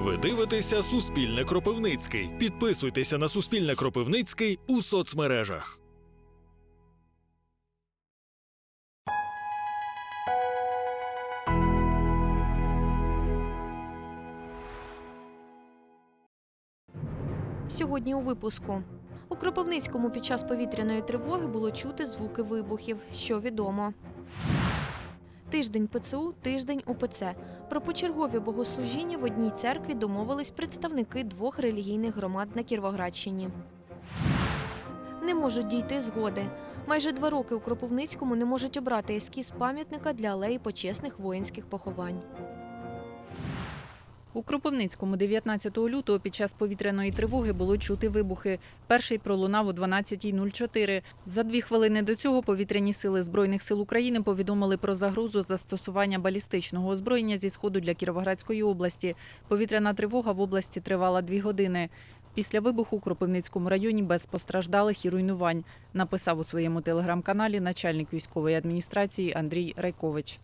Ви дивитеся Суспільне Кропивницький. Підписуйтеся на Суспільне Кропивницький у соцмережах. Сьогодні у випуску. У Кропивницькому під час повітряної тривоги було чути звуки вибухів, що відомо. Тиждень ПЦУ, тиждень УПЦ. Про почергові богослужіння в одній церкві домовились представники двох релігійних громад на Кіровоградщині. Не можуть дійти згоди. Майже два роки у Кропивницькому не можуть обрати ескіз пам'ятника для алеї почесних воїнських поховань. У Кропивницькому 19 лютого під час повітряної тривоги було чути вибухи. Перший пролунав о 12.04. За дві хвилини до цього повітряні сили Збройних сил України повідомили про загрозу застосування балістичного озброєння зі сходу для Кіровоградської області. Повітряна тривога в області тривала дві години. Після вибуху у Кропивницькому районі без постраждалих і руйнувань, написав у своєму телеграм-каналі начальник військової адміністрації Андрій Райкович.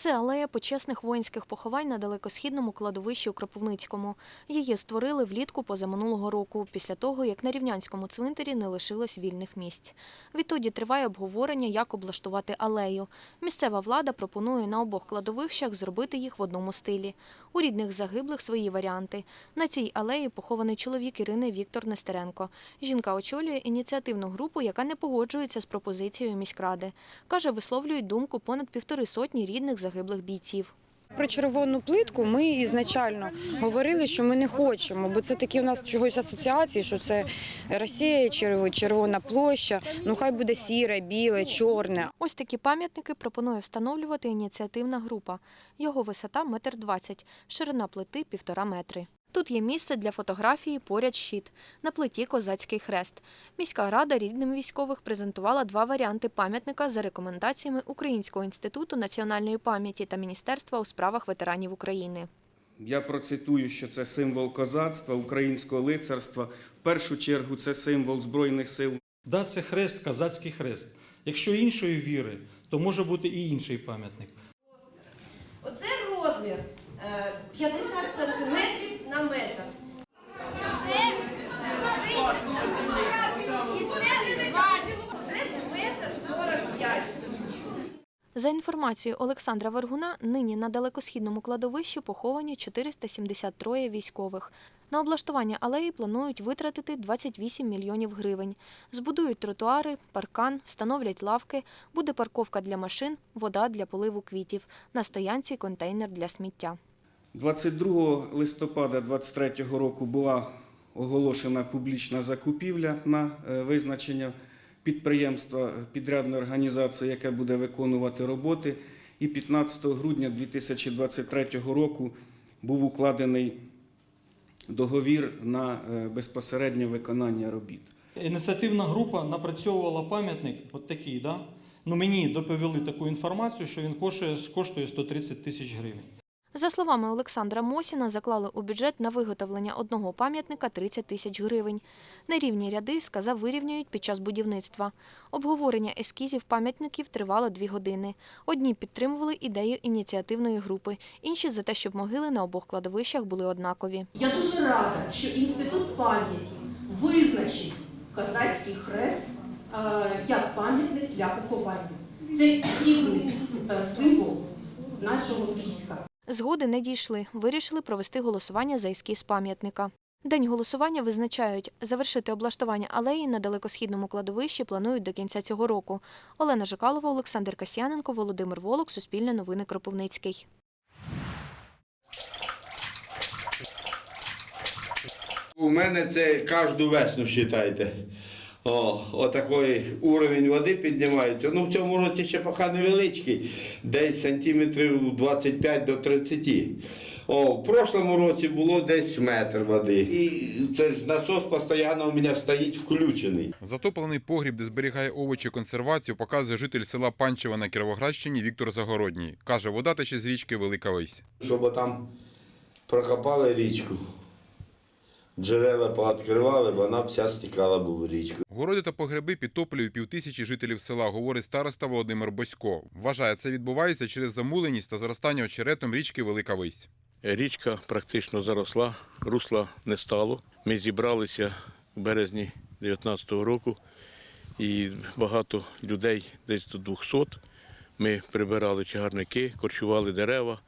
Це алея почесних воїнських поховань на далекосхідному кладовищі у Кропивницькому. Її створили влітку позаминулого року, після того, як на рівнянському цвинтарі не лишилось вільних місць. Відтоді триває обговорення, як облаштувати алею. Місцева влада пропонує на обох кладовищах зробити їх в одному стилі. У рідних загиблих свої варіанти. На цій алеї похований чоловік Ірини Віктор Нестеренко. Жінка очолює ініціативну групу, яка не погоджується з пропозицією міськради. Каже, висловлюють думку понад півтори сотні рідних загиблих бійців. Про червону плитку ми ізначально говорили, що ми не хочемо, бо це такі у нас чогось асоціації, що це Росія, червона площа. Ну хай буде сіре, біле, чорне. Ось такі пам'ятники пропонує встановлювати ініціативна група. Його висота метр двадцять, ширина плити півтора метри. Тут є місце для фотографії, поряд щит. На плиті козацький хрест. Міська рада рідним військових презентувала два варіанти пам'ятника за рекомендаціями Українського інституту національної пам'яті та Міністерства у справах ветеранів України. Я процитую, що це символ козацтва, українського лицарства. В першу чергу це символ Збройних сил Да, це хрест, казацький хрест. Якщо іншої віри, то може бути і інший пам'ятник. Оце розмір 50 сантиметрів на метр. Це метр 45. За інформацією Олександра Вергуна, нині на далекосхідному кладовищі поховані 473 військових. На облаштування алеї планують витратити 28 мільйонів гривень. Збудують тротуари, паркан, встановлять лавки, буде парковка для машин, вода для поливу квітів, на стоянці контейнер для сміття. 22 листопада 2023 року була оголошена публічна закупівля на е, визначення підприємства підрядної організації, яке буде виконувати роботи. І 15 грудня 2023 року був укладений договір на е, безпосереднє виконання робіт. Ініціативна група напрацьовувала пам'ятник, от такий, да? Ну, мені доповіли таку інформацію, що він коштує 130 тисяч гривень. За словами Олександра Мосіна, заклали у бюджет на виготовлення одного пам'ятника 30 тисяч гривень. Нерівні ряди, сказав, вирівнюють під час будівництва. Обговорення ескізів пам'ятників тривало дві години. Одні підтримували ідею ініціативної групи, інші за те, щоб могили на обох кладовищах були однакові. Я дуже рада, що інститут пам'яті визначив козацький хрест е, як пам'ятник для поховання. Це гідний е, символ нашого війська. Згоди не дійшли. Вирішили провести голосування за ескіз пам'ятника. День голосування визначають. Завершити облаштування алеї на далекосхідному кладовищі планують до кінця цього року. Олена Жикалова, Олександр Касьяненко, Володимир Волок, Суспільне новини Кропивницький. У мене це кожну весну вважайте. О, отакий уровень води піднімається. Ну в цьому році ще поки невеличкий, десь сантиметрів 25 до 30. О, в прошлому році було десь метр води. І це ж насос постійно у мене стоїть включений. Затоплений погріб, де зберігає овочі консервацію, показує житель села Панчева на Кіровоградщині Віктор Загородній. Каже, вода тече з річки Велика Вись. Щоб там прокопали річку. Джерела пооткривали, вона вся стікала б у річку. Городи та погреби підтоплюють півтисячі жителів села, говорить староста Володимир Босько. Вважає, це відбувається через замуленість та зростання очеретом річки Велика Вись. Річка практично заросла, русла не стало. Ми зібралися в березні 2019 року і багато людей, десь до 200. Ми прибирали чагарники, корчували дерева.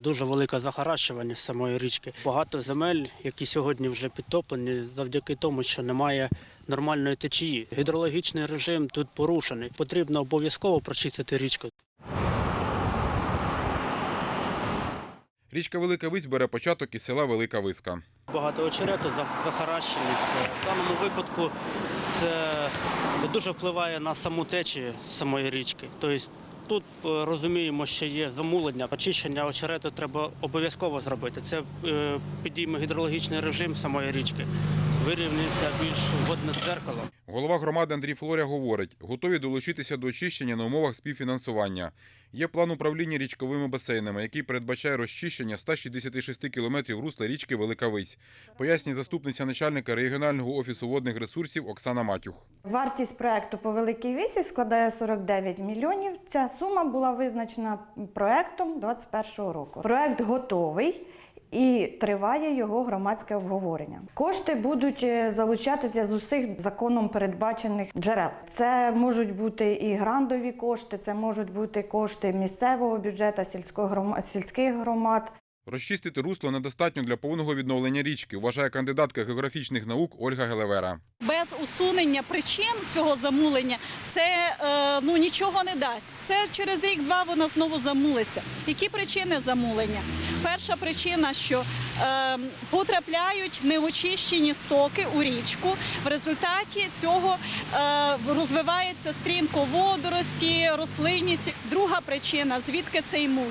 Дуже велике захаращування самої річки. Багато земель, які сьогодні вже підтоплені, завдяки тому, що немає нормальної течії. Гідрологічний режим тут порушений. Потрібно обов'язково прочистити річку. Річка Велика Вись бере початок із села Велика Виска. Багато очерету, за- захаращеність. В даному випадку це дуже впливає на саму течію самої річки. Тобто тут е, розуміємо, що є замулення. Очищення очерету треба обов'язково зробити. Це е, підійме гідрологічний режим самої річки. Вирівняється більш водне дзеркало. Голова громади Андрій Флоря говорить, готові долучитися до очищення на умовах співфінансування. Є план управління річковими басейнами, який передбачає розчищення 166 кілометрів русла річки Велика Вись, пояснює заступниця начальника регіонального офісу водних ресурсів Оксана Матюх. Вартість проекту по Великій Вісі складає 49 мільйонів. Ця сума була визначена проектом 2021 року. Проект готовий. І триває його громадське обговорення. Кошти будуть е, залучатися з усіх законом передбачених джерел. Це можуть бути і грандові кошти, це можуть бути кошти місцевого бюджету, сільського сільських громад, Розчистити русло недостатньо для повного відновлення річки, вважає кандидатка географічних наук Ольга Гелевера. без усунення причин цього замулення це е, ну нічого не дасть. Це через рік-два воно знову замулиться. Які причини замулення? Перша причина, що е, потрапляють неочищені стоки у річку. В результаті цього е, розвивається стрімко водорості, рослинність. Друга причина звідки цей мул?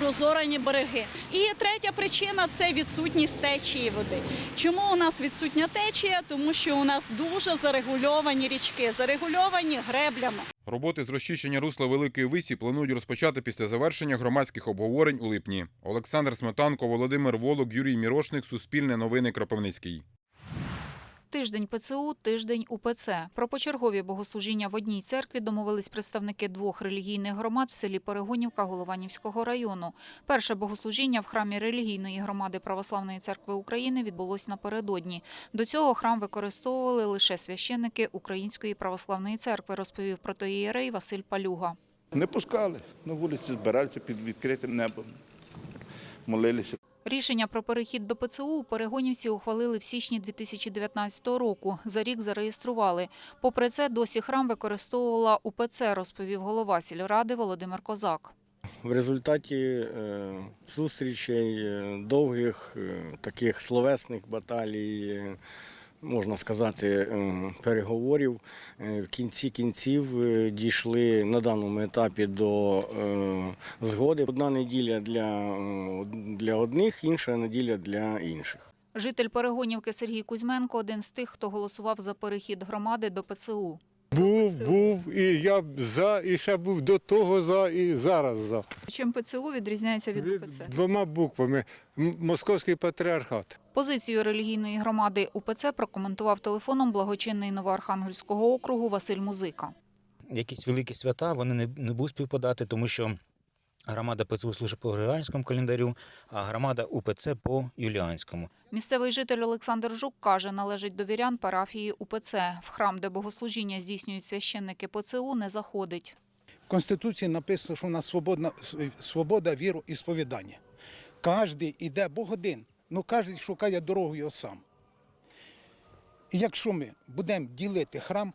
Розорані береги. І третя причина це відсутність течії води. Чому у нас відсутня течія? Тому що у нас дуже зарегульовані річки, зарегульовані греблями. Роботи з розчищення русла Великої Висі планують розпочати після завершення громадських обговорень у липні. Олександр Сметанко, Володимир Волок, Юрій Мірошник, Суспільне новини Кропивницький. Тиждень ПЦУ, тиждень УПЦ. Про почергові богослужіння в одній церкві домовились представники двох релігійних громад в селі Перегонівка Голованівського району. Перше богослужіння в храмі релігійної громади Православної церкви України відбулось напередодні. До цього храм використовували лише священники Української православної церкви, розповів протоієрей Василь Палюга. Не пускали. На вулиці збиралися під відкритим небом, молилися. Рішення про перехід до ПЦУ у Перегонівці ухвалили в січні 2019 року. За рік зареєстрували. Попри це, досі храм використовувала УПЦ, розповів голова сільради Володимир Козак. В результаті е, зустрічей, е, довгих е, таких словесних баталій, можна сказати, е, переговорів, е, в кінці кінців е, дійшли на даному етапі до згоди. Одна неділя для, для одних, інша неділя для інших. Житель Перегонівки Сергій Кузьменко – один з тих, хто голосував за перехід громади до ПЦУ. Був, був, і я за, і ще був до того за, і зараз за. Чим ПЦУ відрізняється від УПЦ? Двома буквами. Московський патріархат. Позицію релігійної громади УПЦ прокоментував телефоном благочинний Новоархангельського округу Василь Музика. якісь великі свята вони не, не будуть співпадати, тому що громада ПЦУ служить по Григоріанському календарю, а громада УПЦ по Юліанському. Місцевий житель Олександр Жук каже, належить до вірян парафії УПЦ. В храм, де богослужіння здійснюють священники ПЦУ, не заходить. В Конституції написано, що у нас свободна, свобода віру і сповідання. Кожен іде Бог один, але кожен шукає дорогу його сам. І якщо ми будемо ділити храм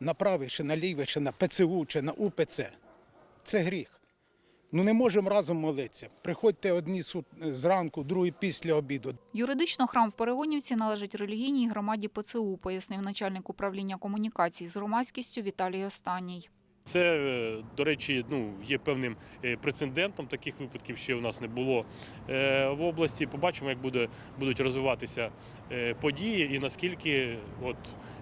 на правий чи на лівий, чи на ПЦУ, чи на УПЦ, це гріх. Ну не можемо разом молитися. Приходьте одні сут- зранку, другі після обіду. Юридично храм в Перегонівці належить релігійній громаді ПЦУ, пояснив начальник управління комунікацій з громадськістю Віталій Останній. Це, е, до речі, ну, є певним е, прецедентом. Таких випадків ще у нас не було е, в області. Побачимо, як буде, будуть розвиватися події і наскільки от,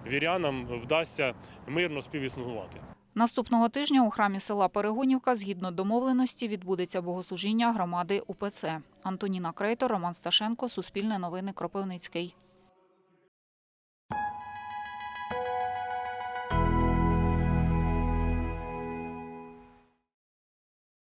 вірянам вдасться мирно співіснувати. Наступного тижня у храмі села Перегонівка згідно домовленості відбудеться богослужіння громади УПЦ. Антоніна Крейтор, Роман Сташенко, Суспільне новини Кропивницький.